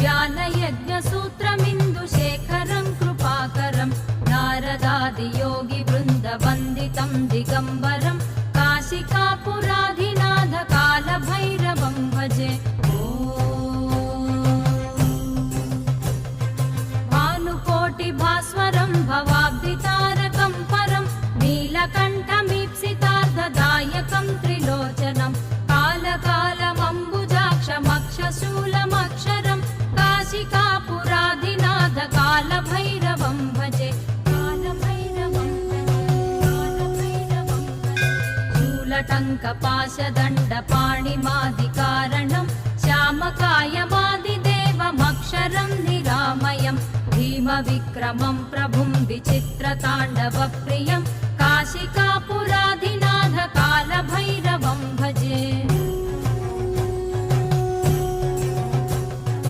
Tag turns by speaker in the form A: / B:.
A: ज्ञानयज्ञसूत्रमिन्दुशेखरं कृपाकरं नारदादियोगिवृन्दवन्दितं दिगम्बरं काशिकापुराधिनाथ कालभैरवं भजे भानुकोटिभास्वरं भवाब्धितारकं परं नीलकण्ठमीप्सितार्थदायकं शूलटङ्कपाशदण्डपाणिमादिकारणं श्यामकायमादिदेवमक्षरं निरामयं भीमविक्रमं प्रभुं विचित्रताण्डवप्रियं काशिकापुराधिनाथ कालभैर